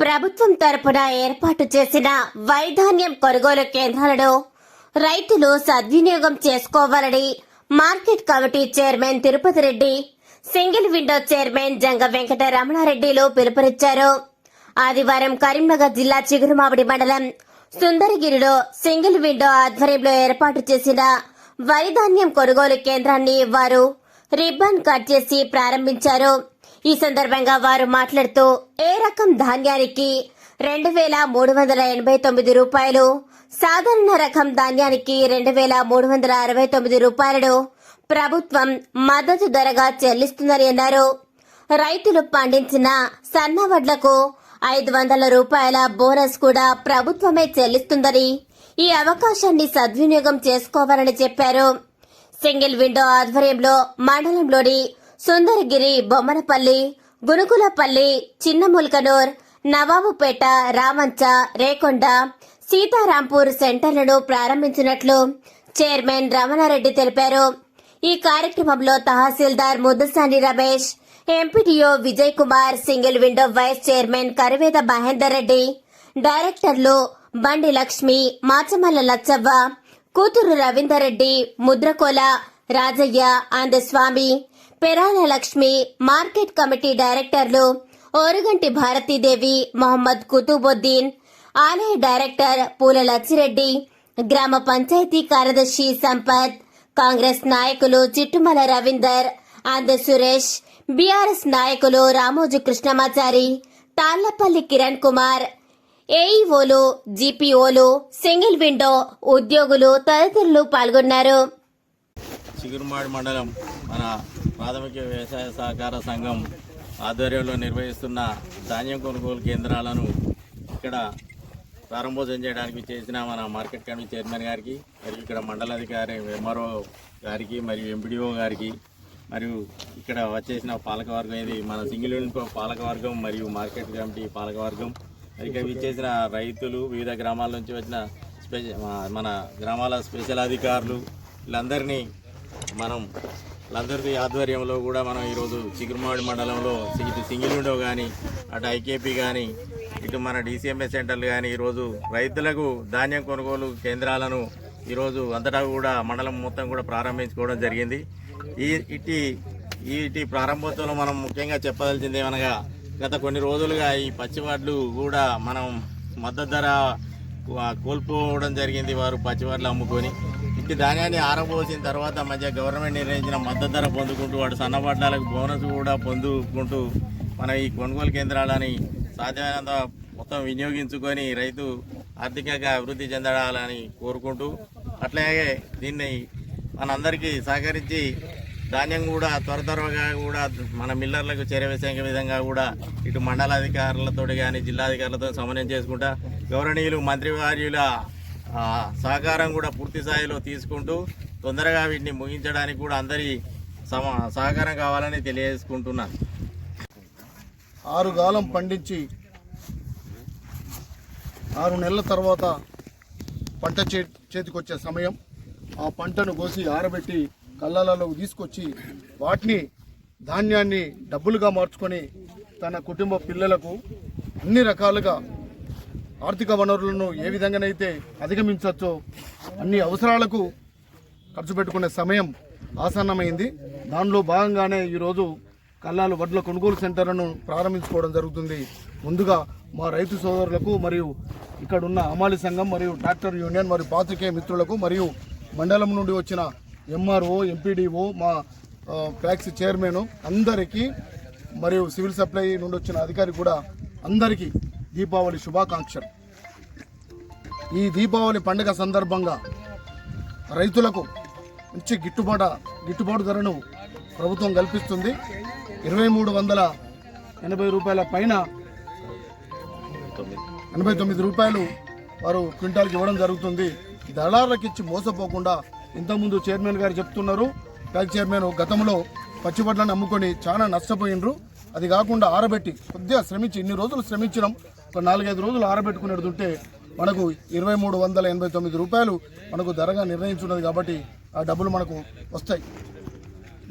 ప్రభుత్వం తరపున ఏర్పాటు చేసిన వైధాన్యం కొనుగోలు కేంద్రాలను రైతులు సద్వినియోగం చేసుకోవాలని market committee chairman Tirupati Reddy single window chairman Janga Venkata రమణారెడ్డిలు పిలుపునిచ్చారు. ఆదివారం కరీంనగర్ జిల్లా చిగురుమామిడి మండలం సుందరగిరిలో సింగిల్ విండో ఆధ్వర్యంలో ఏర్పాటు చేసిన వరిధాన్యం కొనుగోలు కేంద్రాన్ని వారు రిబ్బన్ కట్ చేసి ప్రారంభించారు. ఈ సందర్భంగా వారు మాట్లాడుతూ ఏ రకం ధాన్యానికి రెండు వేల మూడు వందల ఎనభై తొమ్మిది రూపాయలు సాధారణ రకం ధాన్యానికి రెండు వేల మూడు వందల అరవై తొమ్మిది రూపాయలను ప్రభుత్వం మద్దతు ధరగా చెల్లిస్తుందని అన్నారు. రైతులు పండించిన సన్న వడ్లకు ఐదు వందల రూపాయల బోనస్ కూడా ప్రభుత్వమే చెల్లిస్తుందని ఈ అవకాశాన్ని సద్వినియోగం చేసుకోవాలని చెప్పారు. సింగిల్ విండో ఆధ్వర్యంలో మండలంలోని సుందరగిరి బొమ్మనపల్లి గునుకులపల్లి చిన్నముల్కనూర్ నవాబుపేట రామంచ రేకొండ సీతారాంపూర్ సెంటర్లను ప్రారంభించినట్లు చైర్మన్ రమణారెడ్డి తెలిపారు. ఈ కార్యక్రమంలో tahsildar Muddasani Ramesh MPTO Vijay Kumar single window vice chairman Kariveda Mahender Reddy డైరెక్టర్లు బండి లక్ష్మి మాచమల్ల లచ్చవ్వ కూతురు రవీందర్ రెడ్డి ముద్రకోల రాజయ్య అందస్వామి పెరాల లక్ష్మి మార్కెట్ కమిటీ డైరెక్టర్లు ఓరుగంటి భారతీదేవి మొహమ్మద్ కుతుబుద్దీన్ ఆలయ డైరెక్టర్ పూల లచ్చిరెడ్డి గ్రామ పంచాయతీ కార్యదర్శి సంపత్ కాంగ్రెస్ నాయకులు చిట్టుమల రవీందర్ ఆంధ్ర సురేష్ బీఆర్ఎస్ నాయకులు రామోజు కృష్ణమాచారి తాళ్ళపల్లి కిరణ్ కుమార్ ఏఈఓలు జీపీఓలు సింగిల్ విండో ఉద్యోగులు తదితరులు పాల్గొన్నారు. చిగురుమాడి మండలం మన ప్రాథమిక వ్యవసాయ సహకార సంఘం ఆధ్వర్యంలో నిర్వహిస్తున్న ధాన్యం కొనుగోలు కేంద్రాలను ఇక్కడ ప్రారంభోత్సవం చేయడానికి చేసిన మన మార్కెట్ కమిటీ చైర్మన్ గారికి మరియు ఇక్కడ మండలాధికారి ఎంఆర్ఓ గారికి మరియు ఎంపీడీఓ గారికి మరియు ఇక్కడ వచ్చేసిన పాలకవర్గం ఇది మన సింగిల్ యూనిట్ పాలకవర్గం మరియు మార్కెట్ కమిటీ పాలకవర్గం. ఇక్కడ విచ్చేసిన రైతులు వివిధ గ్రామాల నుంచి వచ్చిన స్పెషల్ మన గ్రామాల స్పెషల్ అధికారులు వీళ్ళందరినీ మనం వీళ్ళందరికీ ఆధ్వర్యంలో కూడా మనం ఈరోజు చిగురుమాడి మండలంలో ఇటు సింగిల్ విండో కానీ అటు ఐకేపీ కానీ ఇటు మన డిసిఎంఎస్ సెంటర్లు కానీ ఈరోజు రైతులకు ధాన్యం కొనుగోలు కేంద్రాలను ఈరోజు అంతటా కూడా మండలం మొత్తం కూడా ప్రారంభించుకోవడం జరిగింది. ఈ ఇటు ఇటు ప్రారంభోత్సవంలో మనం ముఖ్యంగా చెప్పదలిచింది ఏమనగా గత కొన్ని రోజులుగా ఈ పచ్చివాడ్లు కూడా మనం మద్దతు ధర కోల్పోవడం జరిగింది వారు పచ్చివాడ్లు అమ్ముకొని. ఈ ధాన్యాన్ని ఆరబోసిన తర్వాత మధ్య గవర్నమెంట్ నిర్ణయించిన మద్దతు ధర పొందుకుంటూ వాడు సన్నపడ్డాలకు బోనస్ కూడా పొందుకుంటూ మన ఈ కొనుగోలు కేంద్రాలని సాధ్యమైనంత మొత్తం వినియోగించుకొని రైతు ఆర్థికంగా అభివృద్ధి చెందాలని కోరుకుంటూ అట్లాగే దీన్ని మనందరికీ సహకరించి ధాన్యం కూడా త్వర త్వరగా కూడా మన మిల్లర్లకు చేరవేసే విధంగా కూడా ఇటు మండలాధికారులతో కానీ జిల్లాధికారులతో సమన్వయం చేసుకుంటా గౌరవనీయులు మంత్రివార్యుల సహకారం కూడా పూర్తి స్థాయిలో తీసుకుంటూ తొందరగా వీటిని ముగించడానికి కూడా అందరి సమ సహకారం కావాలని తెలియజేసుకుంటున్నాను. ఆరుగాలం పండించి ఆరు నెలల తర్వాత పంట చే చేతికొచ్చే సమయం ఆ పంటను కోసి ఆరబెట్టి కళ్ళలలో తీసుకొచ్చి వాటిని ధాన్యాన్ని డబ్బులుగా మార్చుకొని తన కుటుంబ పిల్లలకు అన్ని రకాలుగా ఆర్థిక వనరులను ఏ విధంగానైతే అధిగమించవచ్చో అన్ని అవసరాలకు ఖర్చు పెట్టుకునే సమయం ఆసన్నమైంది. దానిలో భాగంగానే ఈరోజు కల్లాలు వడ్ల కొనుగోలు సెంటర్లను ప్రారంభించుకోవడం జరుగుతుంది. ముందుగా మా రైతు సోదరులకు మరియు ఇక్కడ ఉన్న అమాలి సంఘం మరియు ట్రాక్టర్ యూనియన్ మరియు పాత్రికేయ మిత్రులకు మరియు మండలం నుండి వచ్చిన ఎంఆర్ఓ ఎంపీడీఓ మా ఫ్యాక్స్ చైర్మన్ అందరికీ మరియు సివిల్ సప్లై నుండి వచ్చిన అధికారి కూడా అందరికీ దీపావళి శుభాకాంక్షలు. ఈ దీపావళి పండుగ సందర్భంగా రైతులకు మంచి గిట్టుబాటు గిట్టుబాటు ధరను ప్రభుత్వం కల్పిస్తుంది. ఇరవై మూడు వందల ఎనభై రూపాయల పైన ఎనభై తొమ్మిది రూపాయలు వారు క్వింటాల్కి ఇవ్వడం జరుగుతుంది. దళారులకు ఇచ్చి మోసపోకుండా ఇంతకుముందు చైర్మన్ గారు చెప్తున్నారు. ప్యాక్ చైర్మన్ గతంలో పచ్చిబడ్లను అమ్ముకొని చాలా నష్టపోయినరు అది కాకుండా ఆరబెట్టి కొద్దిగా శ్రమించి ఇన్ని రోజులు శ్రమించడం ఒక నాలుగైదు రోజులు ఆరబెట్టుకునేది ఉంటే మనకు ఇరవై మూడు వందల ఎనభై తొమ్మిది రూపాయలు మనకు ధరగా నిర్ణయించున్నది కాబట్టి ఆ డబ్బులు మనకు వస్తాయి.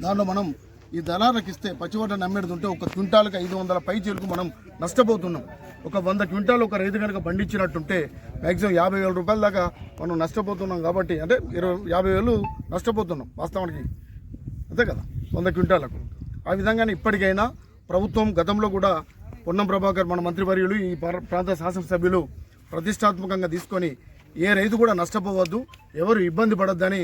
దానిలో మనం ఈ దళాలకు ఇస్తే పచ్చివడ్డ నమ్మేది ఉంటే ఒక క్వింటాల్కి ఐదు వందల పై చేరుకు మనం నష్టపోతున్నాం. ఒక వంద క్వింటాల్ ఒక రైతు కనుక పండించినట్టుంటే మ్యాక్సిమం యాభై వేల రూపాయల దాకా మనం నష్టపోతున్నాం కాబట్టి అంటే ఇరవై యాభై వేలు నష్టపోతున్నాం వాస్తవానికి. అంతే కదా? వంద క్వింటాలకు. ఆ విధంగానే ఇప్పటికైనా ప్రభుత్వం గతంలో కూడా పొన్నం ప్రభాకర్ మన మంత్రివర్యులు ఈ ప్రాంత శాసనసభ్యులు ప్రతిష్టాత్మకంగా తీసుకొని ఏ రైతు కూడా నష్టపోవద్దు ఎవరు ఇబ్బంది పడొద్దని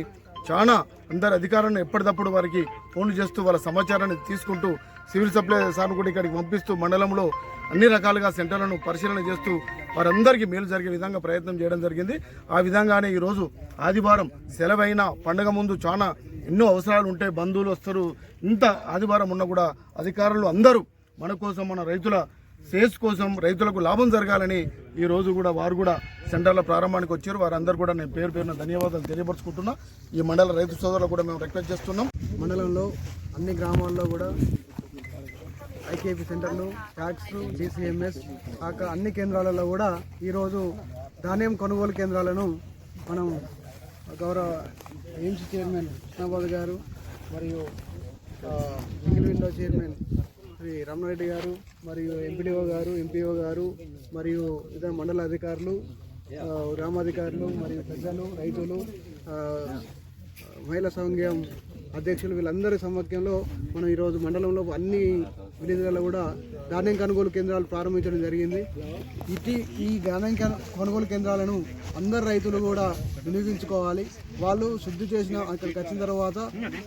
చాలా అందరు అధికారులను ఎప్పటికప్పుడు వారికి ఫోన్లు చేస్తూ వాళ్ళ సమాచారాన్ని తీసుకుంటూ సివిల్ సప్లై సార్ను కూడా ఇక్కడికి పంపిస్తూ మండలంలో అన్ని రకాలుగా సెంటర్లను పరిశీలన చేస్తూ వారందరికీ మేలు జరిగే విధంగా ప్రయత్నం చేయడం జరిగింది. ఆ విధంగానే ఈరోజు ఆదివారం సెలవైన పండగ ముందు చాలా ఎన్నో అవసరాలు ఉంటాయి బంధువులు వస్తారు. ఇంత ఆదివారం ఉన్నా కూడా అధికారులు అందరూ మన కోసం మన రైతుల సేల్స్ కోసం రైతులకు లాభం జరగాలని ఈరోజు కూడా వారు కూడా సెంటర్ల ప్రారంభానికి వచ్చారు. వారందరూ కూడా నేను పేరు పేరున ధన్యవాదాలు తెలియపరుచుకుంటున్నా. ఈ మండల రైతు సోదరులు కూడా మేము రిక్వెస్ట్ చేస్తున్నాం. మండలంలో అన్ని గ్రామాల్లో కూడా ఐకేపీ సెంటర్లు ట్యాక్స్ డిసిఎంఎస్ కాక అన్ని కేంద్రాలలో కూడా ఈరోజు ధాన్యం కొనుగోలు కేంద్రాలను మనం గౌరవ ఎయిమ్స్ చైర్మన్ కృష్ణాబాద్ గారు మరియు single window chairman Shri Ramanareddy గారు మరియు ఎంపీడీఓ గారు ఎంపీఓ గారు మరియు ఇతర మండల అధికారులు గ్రామాధికారులు మరియు పెద్దలు రైతులు మహిళా సంఘం అధ్యక్షులు వీళ్ళందరి సమక్షంలో మనం ఈరోజు మండలంలో అన్ని విలేజ్లలో కూడా ధాన్యం కొనుగోలు కేంద్రాలు ప్రారంభించడం జరిగింది. ఇటీ ఈ ధాన్యం కొనుగోలు కేంద్రాలను అందరు రైతులు కూడా వినియోగించుకోవాలి. వాళ్ళు శుద్ధి చేసిన అక్కడికి వచ్చిన తర్వాత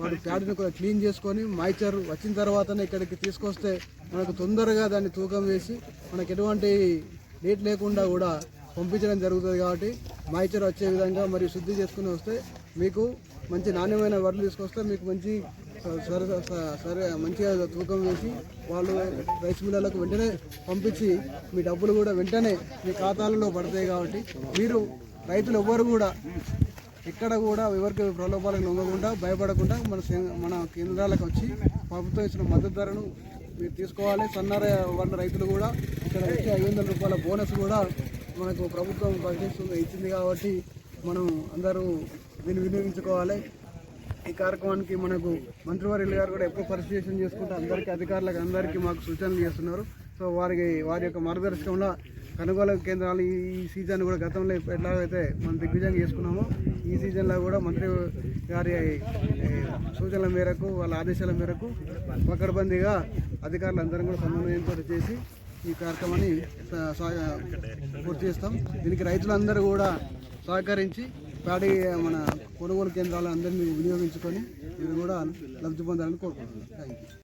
వాళ్ళు ప్యాడ్ని కూడా క్లీన్ చేసుకొని మాయిచర్ వచ్చిన తర్వాతనే ఇక్కడికి తీసుకొస్తే మనకు తొందరగా దాన్ని తూకం వేసి మనకు ఎటువంటి లేట్ లేకుండా కూడా పంపించడం జరుగుతుంది కాబట్టి మాయిచర్ వచ్చే విధంగా మరియు శుద్ధి చేసుకుని వస్తే మీకు మంచి నాణ్యమైన వడ్లు తీసుకొస్తే మీకు మంచి స- సరే స- సరే మంచిగా తూకం వేసి వాళ్ళు రైస్ మిల్లలకు వెంటనే పంపించి మీ డబ్బులు కూడా వెంటనే మీ ఖాతాలలో పడతాయి కాబట్టి మీరు రైతులు ఎవ్వరు కూడా ఎక్కడ కూడా ఎవరికి ప్రలోభాలకు లొంగకుండా భయపడకుండా మన మన కేంద్రాలకు వచ్చి ప్రభుత్వం ఇచ్చిన మద్దతు ధరను మీరు తీసుకోవాలి. సన్నర వర్ణ రైతులు కూడా ఇక్కడ వచ్చి ఐదు వందల రూపాయల బోనస్ కూడా మనకు ప్రభుత్వం ప్రకటిస్తుంది ఇచ్చింది కాబట్టి మనం అందరూ దీన్ని వినియోగించుకోవాలి. ఈ కార్యక్రమానికి మనకు మంత్రివర్యులు గారు కూడా ఎక్కువ పరిశీలన చేసుకుంటూ అందరికీ అధికారులకు అందరికీ మాకు సూచనలు చేస్తున్నారు. సో వారికి వారి యొక్క మార్గదర్శకంలో కొనుగోలు కేంద్రాలు ఈ సీజన్ కూడా గతంలో ఎట్లాగైతే మనం దిగ్విజయంగా చేసుకున్నామో ఈ సీజన్లో కూడా మంత్రి గారి సూచనల మేరకు వాళ్ళ ఆదేశాల మేరకు పకడ్బందీగా అధికారులు అందరం కూడా సమన్వయంతో చేసి ఈ కార్యక్రమాన్ని పూర్తి చేస్తాం. దీనికి రైతులందరూ కూడా సహకరించి ప్యాడీ మన కొనుగోలు కేంద్రాలు అందరినీ వినియోగించుకొని మీరు కూడా లబ్ధి పొందాలని కోరుకుంటున్నాను. Thank you